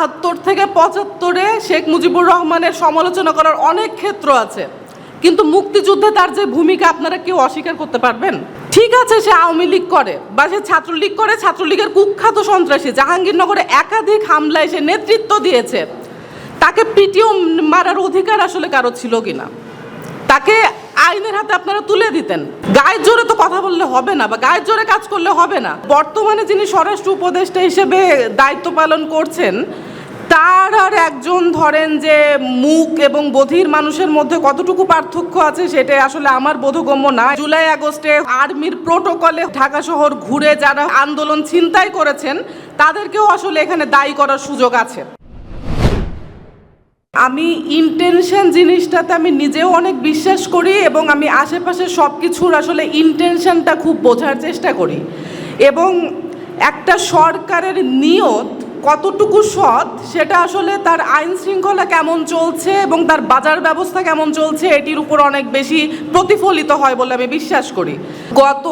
বাহাত্তর থেকে পঁচাত্তরে শেখ মুজিবুর রহমানের সমালোচনা করার অনেক ক্ষেত্র আছে। কিন্তু মুক্তিযুদ্ধে তার যে ভূমিকা আপনারা কেউ অস্বীকার করতে পারবেন? ঠিক আছে, সে আওয়ামী লীগ করে বা সে ছাত্রলীগ করে, ছাত্রলীগের কুখ্যাত সন্ত্রাসী, জাহাঙ্গীরনগরে একাধিক হামলায় সে নেতৃত্ব দিয়েছে। তাকে পিটিও মারার অধিকার আসলে কারও ছিল কিনা? তাকে আইনের হাতে আপনারা তুলে দিতেন। গায়ের জোরে তো কথা বললে হবে না বা গায়ের জোরে কাজ করলে হবে না। বর্তমানে যিনি স্বরাষ্ট্র উপদেষ্টা হিসেবে দায়িত্ব পালন করছেন তার আর একজন ধরেন যে মুখ এবং বধির মানুষের মধ্যে কতটুকু পার্থক্য আছে সেটা আসলে আমার বোধগম্য না। জুলাই আগস্টে আর্মির প্রোটোকলে ঢাকা শহর ঘুরে যারা আন্দোলন ছিনতাই করেছেন, তাদেরকেও আসলে এখানে দায়ী করার সুযোগ আছে। আমি ইন্টেনশন জিনিসটাতে আমি নিজেও অনেক বিশ্বাস করি এবং আমি আশেপাশে সব কিছুর আসলে ইন্টেনশনটা খুব বোঝার চেষ্টা করি। এবং একটা সরকারের নিয়ত কতটুকু সৎ, সেটা আসলে তার আইন শৃঙ্খলা কেমন চলছে এবং তার বাজার ব্যবস্থা কেমন চলছে, এটির উপর অনেক বেশি প্রতিফলিত হয় বলে আমি বিশ্বাস করি। গত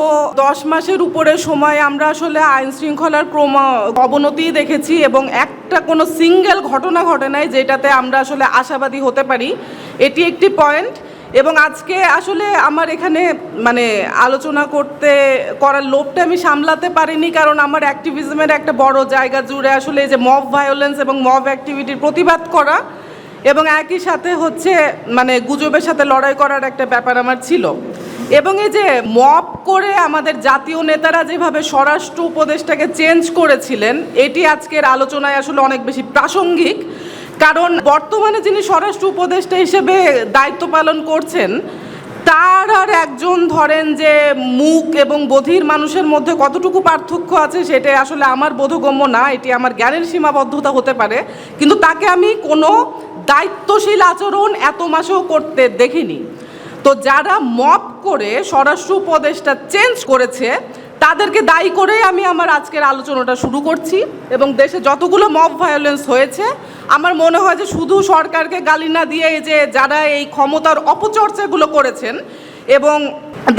দশ মাসের উপরে সময় আমরা আসলে আইন শৃঙ্খলার ক্রম অবনতি দেখেছি এবং একটা কোনো সিঙ্গেল ঘটনা ঘটে নাই যেটাতে আমরা আসলে আশাবাদী হতে পারি। এটি একটি পয়েন্ট। এবং আজকে আসলে আমার এখানে মানে আলোচনা করতে, করার লোভটা আমি সামলাতে পারিনি, কারণ আমার অ্যাক্টিভিজমের একটা বড় জায়গা জুড়ে আসলে এই যে মব ভায়োলেন্স এবং মব অ্যাক্টিভিটির প্রতিবাদ করা এবং একই সাথে হচ্ছে মানে গুজবের সাথে লড়াই করার একটা ব্যাপার আমার ছিল। এবং এই যে মব করে আমাদের জাতীয় নেতারা যেভাবে স্বরাষ্ট্র উপদেশটাকে চেঞ্জ করেছিলেন, এটি আজকের আলোচনায় আসলে অনেক বেশি প্রাসঙ্গিক। কারণ বর্তমানে যিনি স্বরাষ্ট্র উপদেষ্টা হিসেবে দায়িত্ব পালন করছেন, তার আর একজন ধরেন যে মুখ এবং বধির মানুষের মধ্যে কতটুকু পার্থক্য আছে সেটা আসলে আমার বোধগম্য না, এটি আমার জ্ঞানের সীমাবদ্ধতা হতে পারে। কিন্তু তাকে আমি কোনো দায়িত্বশীল আচরণ এত মাসেও করতে দেখিনি। তো যারা মপ করে স্বরাষ্ট্র উপদেশটা চেঞ্জ করেছে, তাদেরকে দায়ী করেই আমি আমার আজকের আলোচনাটা শুরু করছি এবং দেশে যতগুলো মব ভায়োলেন্স হয়েছে, আমার মনে হয় যে শুধু সরকারকে গালি না দিয়ে যে যারা এই ক্ষমতার অপচর্চাগুলো করেছেন এবং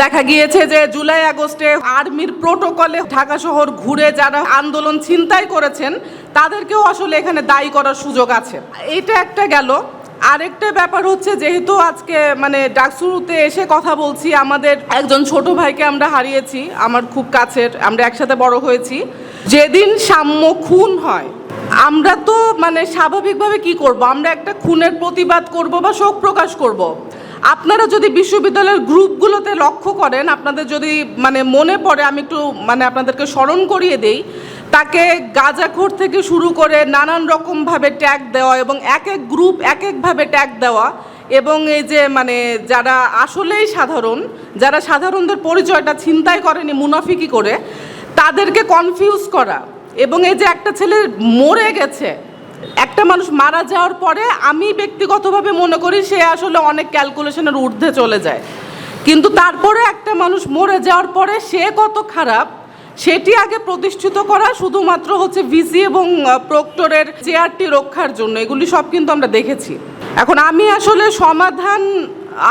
দেখা গিয়েছে যে জুলাই আগস্টে আর্মির প্রোটোকলে ঢাকা শহর ঘুরে যারা আন্দোলন ছিনতাই করেছেন, তাদেরকেও আসলে এখানে দায়ী করার সুযোগ আছে। এটা একটা গেল। আরেকটা ব্যাপার হচ্ছে যেহেতু আজকে মানে ডাকসুরুতে এসে কথা বলছি, আমাদের একজন ছোট ভাইকে আমরা হারিয়েছি, আমার খুব কাছের, আমরা একসাথে বড় হয়েছি। যেদিন সাম্য খুন হয়, আমরা তো মানে স্বাভাবিকভাবে কি করব? আমরা একটা খুনের প্রতিবাদ করব বা শোক প্রকাশ করব। আপনারা যদি বিশ্ববিদ্যালয়ের গ্রুপগুলোতে লক্ষ্য করেন, আপনাদের যদি মানে মনে পড়ে, আমি একটু মানে আপনাদেরকে স্মরণ করিয়ে দেই তাকে গাজাখোর থেকে শুরু করে নানান রকমভাবে ট্যাগ দেওয়া এবং এক এক গ্রুপ, এক একভাবে ট্যাগ দেওয়া এবং এই যে মানে যারা আসলেই সাধারণ, যারা সাধারণদের পরিচয়টা ছিনতাই করেনি মুনাফিকি করে, তাদেরকে কনফিউজ করা এবং এই যে একটা ছেলে মরে গেছে, একটা মানুষ মারা যাওয়ার পরে আমি ব্যক্তিগতভাবে মনে করি সে আসলে অনেক ক্যালকুলেশনের ঊর্ধ্বে চলে যায়। কিন্তু তারপরে একটা মানুষ মরে যাওয়ার পরে সে কত খারাপ সেটি আগে প্রতিষ্ঠিত করা শুধুমাত্র হচ্ছে ভিসি এবং প্রক্টরের চেয়ারটি রক্ষার জন্য। এগুলি সব কিন্তু আমরা দেখেছি। এখন আমি আসলে সমাধান,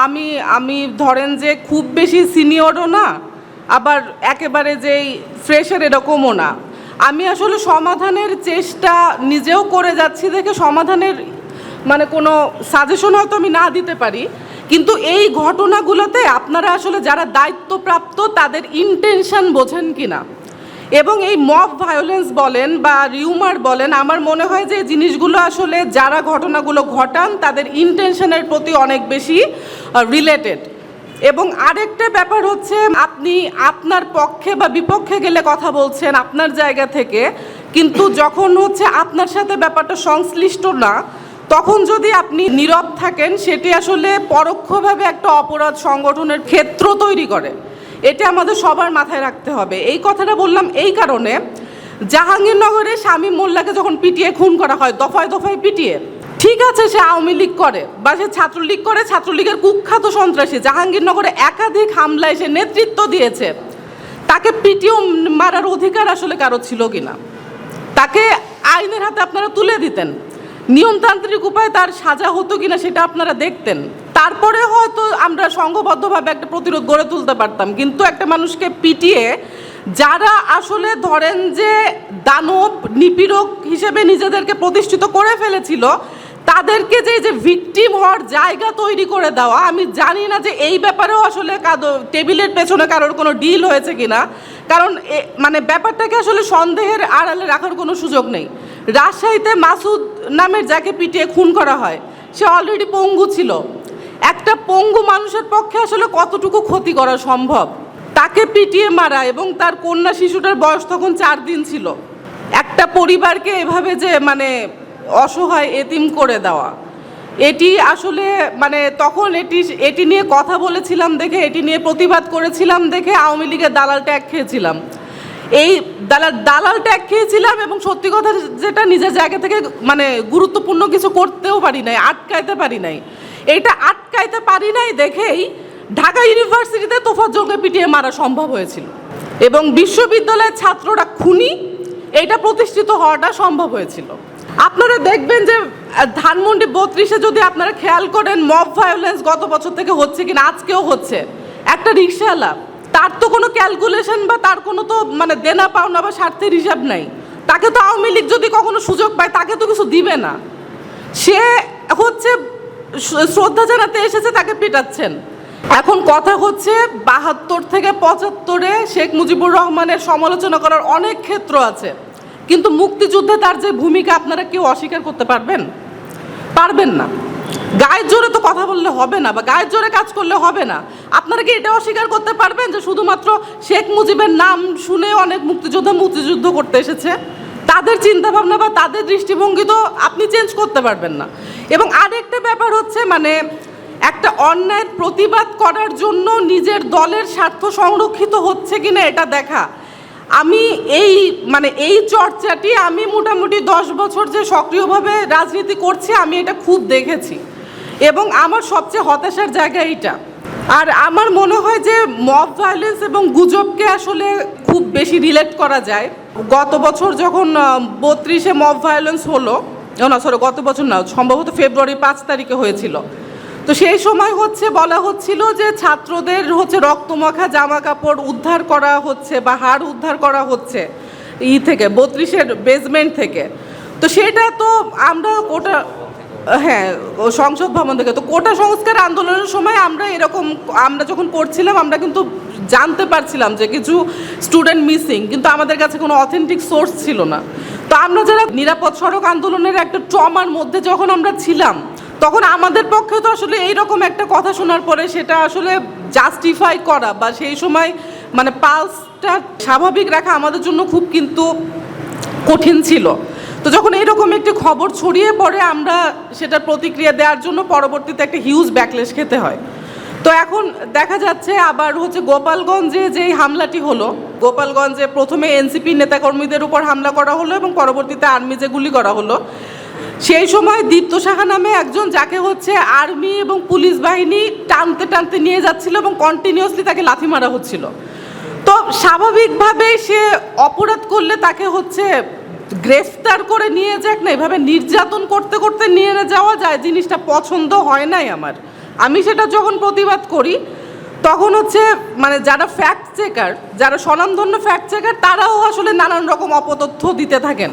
আমি আমি ধরেন যে খুব বেশি সিনিয়রও না, আবার একেবারে যেই ফ্রেশের এরকমও না। আমি আসলে সমাধানের চেষ্টা নিজেও করে যাচ্ছি দেখে সমাধানের মানে কোনো সাজেশন হয়তো আমি না দিতে পারি। কিন্তু এই ঘটনাগুলোতে আপনারা আসলে যারা দায়িত্বপ্রাপ্ত, তাদের ইন্টেনশন বোঝেন কিনা? এবং এই মব ভায়োলেন্স বলেন বা রিউমার বলেন, আমার মনে হয় যে জিনিসগুলো আসলে যারা ঘটনাগুলো ঘটান, তাদের ইন্টেনশনের প্রতি অনেক বেশি রিলেটেড এবং আরেকটা ব্যাপার হচ্ছে, আপনি আপনার পক্ষে বা বিপক্ষে গেলে কথা বলছেন আপনার জায়গা থেকে, কিন্তু যখন হচ্ছে আপনার সাথে ব্যাপারটা সংশ্লিষ্ট না, তখন যদি আপনি নীরব থাকেন, সেটি আসলে পরোক্ষভাবে একটা অপরাধ সংগঠনের ক্ষেত্র তৈরি করে। এটা আমাদের সবার মাথায় রাখতে হবে। এই কথাটা বললাম এই কারণে জাহাঙ্গীরনগরে স্বামী মোল্লাকে যখন পিটিয়ে খুন করা হয়, দফায় দফায় পিটিয়ে, ঠিক আছে সে আওয়ামী লীগ করে বা সে ছাত্রলীগ করে, ছাত্রলীগের কুখ্যাত সন্ত্রাসী, জাহাঙ্গীরনগরে একাধিক হামলায় সে নেতৃত্ব দিয়েছে। তাকে পিটিও মারার অধিকার আসলে কারও ছিল কিনা? তাকে আইনের হাতে আপনারা তুলে দিতেন। নিয়মতান্ত্রিক উপায়ে তার সাজা হতো কিনা সেটা আপনারা দেখতেন। তারপরে হয়তো আমরা সংঘবদ্ধভাবে একটা প্রতিরোধ গড়ে তুলতে পারতাম। কিন্তু একটা মানুষকে পিটিয়ে যারা আসলে ধরেন যে দানব, নিপীড়ক হিসেবে নিজেদেরকে প্রতিষ্ঠিত করে ফেলেছিল, তাদেরকে যে যে ভিকটিম হওয়ার জায়গা তৈরি করে দেওয়া, আমি জানি না যে এই ব্যাপারেও আসলে টেবিলের পেছনে কারোর কোনো ডিল হয়েছে কিনা। কারণ মানে ব্যাপারটাকে আসলে সন্দেহের আড়ালে রাখার কোনো সুযোগ নেই। রাজশাহীতে মাসুদ নামের যাকে পিটিয়ে খুন করা হয়, সে অলরেডি পঙ্গু ছিল। একটা পঙ্গু মানুষের পক্ষে আসলে কতটুকু ক্ষতি করা সম্ভব? তাকে পিটিয়ে মারা এবং তার কন্যা শিশুটার বয়স তখন চার দিন ছিল। একটা পরিবারকে এভাবে যে মানে অসহায় এতিম করে দেওয়া। এটি আসলে মানে তখন এটি এটি নিয়ে কথা বলেছিলাম দেখে, এটি নিয়ে প্রতিবাদ করেছিলাম দেখে আওয়ামী লীগের দালাল ট্যাগ খেয়েছিলাম। এই দালাল দালাল ট্যাগ খেয়েছিলাম এবং সত্যি কথা যেটা নিজের জায়গা থেকে মানে গুরুত্বপূর্ণ কিছু করতেও পারি নাই, আটকাইতে পারি নাই। এটা আটকাইতে পারি নাই দেখেই ঢাকা ইউনিভার্সিটিতে তোফাজ্জলকে পিটিয়ে মারা সম্ভব হয়েছিল। এবং বিশ্ববিদ্যালয়ের ছাত্ররা খুনি, এটা প্রতিষ্ঠিত হওয়াটা সম্ভব হয়েছিল। আপনারা দেখবেন যে ধানমন্ডি বত্রিশে যদি আপনারা খেয়াল করেন, মব ভায়োলেন্স গত বছর থেকে হচ্ছে কিনা, আজকেও হচ্ছে। একটা রিক্সাওয়ালা, তার তো কোনো ক্যালকুলেশন বা তার কোনো তো মানে দেনা পাওনা বা স্বার্থের হিসাব নাই। তাকে তো আওয়ামী লীগ যদি কখনো সুযোগ পায়, তাকে তো কিছু দিবে না। সে হচ্ছে শ্রদ্ধা জানাতে এসেছে, তাকে পেটাচ্ছেন। এখন কথা হচ্ছে, বাহাত্তর থেকে পঁচাত্তরে শেখ মুজিবুর রহমানের সমালোচনা করার অনেক ক্ষেত্র আছে। কিন্তু মুক্তিযুদ্ধে তার যে ভূমিকা, আপনারা কেউ অস্বীকার করতে পারবেন? পারবেন না। গায়ের জোরে তো কথা বললে হবে না, বা গায়ের জোরে কাজ করলে হবে না। আপনারা কি এটা অস্বীকার করতে পারবেন যে শুধুমাত্র শেখ মুজিবের নাম শুনে অনেক মুক্তিযোদ্ধা মুক্তিযুদ্ধ করতে এসেছে? তাদের চিন্তা ভাবনা বা তাদের দৃষ্টিভঙ্গি তো আপনি চেঞ্জ করতে পারবেন না। এবং আরেকটা ব্যাপার হচ্ছে মানে একটা অন্যায়ের প্রতিবাদ করার জন্য নিজের দলের স্বার্থ সংরক্ষিত হচ্ছে কিনা এটা দেখা। আমি এই মানে এই চর্চাটি আমি মোটামুটি দশ বছর যে সক্রিয়ভাবে রাজনীতি করছি, আমি এটা খুব দেখেছি। এবং আমার সবচেয়ে হতাশার জায়গা এইটা। আর আমার মনে হয় যে মব ভায়োলেন্স এবং গুজবকে আসলে খুব বেশি রিলেট করা যায়। গত বছর যখন বত্রিশে মব ভায়োলেন্স হলো না সরি গত বছর না, সম্ভবত ফেব্রুয়ারি পাঁচ তারিখে হয়েছিল। তো সেই সময় হচ্ছে, বলা হচ্ছিল যে ছাত্রদের হচ্ছে রক্তমাখা জামা কাপড় উদ্ধার করা হচ্ছে বা হাড় উদ্ধার করা হচ্ছে, ই থেকে, বত্রিশের বেসমেন্ট থেকে। তো সেটা তো আমরা ওটা হ্যাঁ সংসদ ভবন থেকে। তো কোটা সংস্কার আন্দোলনের সময় আমরা এরকম, আমরা যখন করছিলাম আমরা কিন্তু জানতে পারছিলাম যে কিছু স্টুডেন্ট মিসিং কিন্তু আমাদের কাছে কোনো অথেন্টিক সোর্স ছিল না। তো আমরা যারা নিরাপদ সড়ক আন্দোলনের একটা ট্রমার মধ্যে যখন আমরা ছিলাম, তখন আমাদের পক্ষে তো আসলে এইরকম একটা কথা শোনার পরে সেটা আসলে জাস্টিফাই করা বা সেই সময় মানে পালসটা স্বাভাবিক রাখা আমাদের জন্য খুব কিন্তু কঠিন ছিল। তো যখন এরকম একটি খবর ছড়িয়ে পড়ে, আমরা সেটার প্রতিক্রিয়া দেওয়ার জন্য পরবর্তীতে একটা হিউজ ব্যাকলেশ খেতে হয়। তো এখন দেখা যাচ্ছে আবার হচ্ছে গোপালগঞ্জে যেই হামলাটি হলো, গোপালগঞ্জে প্রথমে এনসিপি নেতাকর্মীদের উপর হামলা করা হলো এবং পরবর্তীতে আর্মি যে গুলি করা হলো, সেই সময় দীপ্ত সাহা নামে একজন যাকে হচ্ছে আর্মি এবং পুলিশ বাহিনী টানতে টানতে নিয়ে যাচ্ছিল এবং কন্টিনিউয়াসলি তাকে লাথি মারা হচ্ছিল। তো স্বাভাবিকভাবেই সে অপরাধ করলে তাকে হচ্ছে গ্রেফতার করে নিয়ে যাক না, এভাবে নির্যাতন করতে করতে নিয়ে যাওয়া যায়, জিনিসটা পছন্দ হয় নাই আমার। আমি সেটা যখন প্রতিবাদ করি, তখন হচ্ছে মানে যারা ফ্যাক্ট চেকার যারা স্বনামধন্য ফ্যাক্ট চেকার তারাও আসলে নানান রকম অপতথ্য দিতে থাকেন।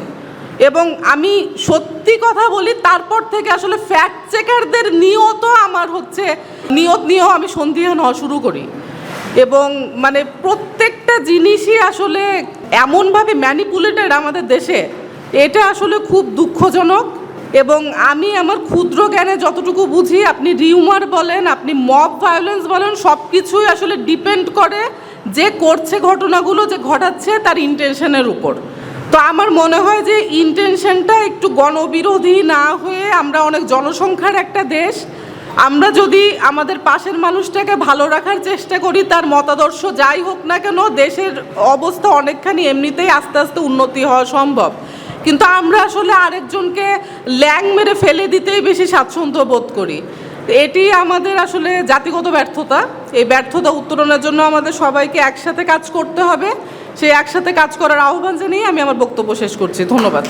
এবং আমি সত্যি কথা বলি, তারপর থেকে আসলে ফ্যাক্ট চেকারদের নিয়ত আমার হচ্ছে, নিয়ত নিয়েও আমি সন্দিহান হওয়া শুরু করি। এবং মানে প্রত্যেকটা জিনিসই আসলে এমনভাবে ম্যানিপুলেটেড আমাদের দেশে, এটা আসলে খুব দুঃখজনক। এবং আমি আমার ক্ষুদ্র জ্ঞানে যতটুকু বুঝি, আপনি রিউমার বলেন, আপনি মব ভায়োলেন্স বলেন সব কিছুই আসলে ডিপেন্ড করে যে করছে ঘটনাগুলো, যে ঘটাচ্ছে তার ইন্টেনশনের উপর। তো আমার মনে হয় যে ইন্টেনশনটা একটু গণবিরোধী না হয়ে আমরা অনেক জনসংখ্যার একটা দেশ আমরা যদি আমাদের পাশের মানুষটাকে ভালো রাখার চেষ্টা করি, তার মতাদর্শ যাই হোক না কেন, দেশের অবস্থা অনেকখানি এমনিতেই আস্তে আস্তে উন্নতি হওয়া সম্ভব। কিন্তু আমরা আসলে আরেকজনকে ল্যাং মেরে ফেলে দিতেই বেশি স্বাচ্ছন্দ্য বোধ করি। এটি আমাদের আসলে জাতিগত ব্যর্থতা। এই ব্যর্থতা উত্তরণের জন্য আমাদের সবাইকে একসাথে কাজ করতে হবে। সেই একসাথে কাজ করার আহ্বান জানিয়ে আমি আমার বক্তব্য শেষ করছি। ধন্যবাদ।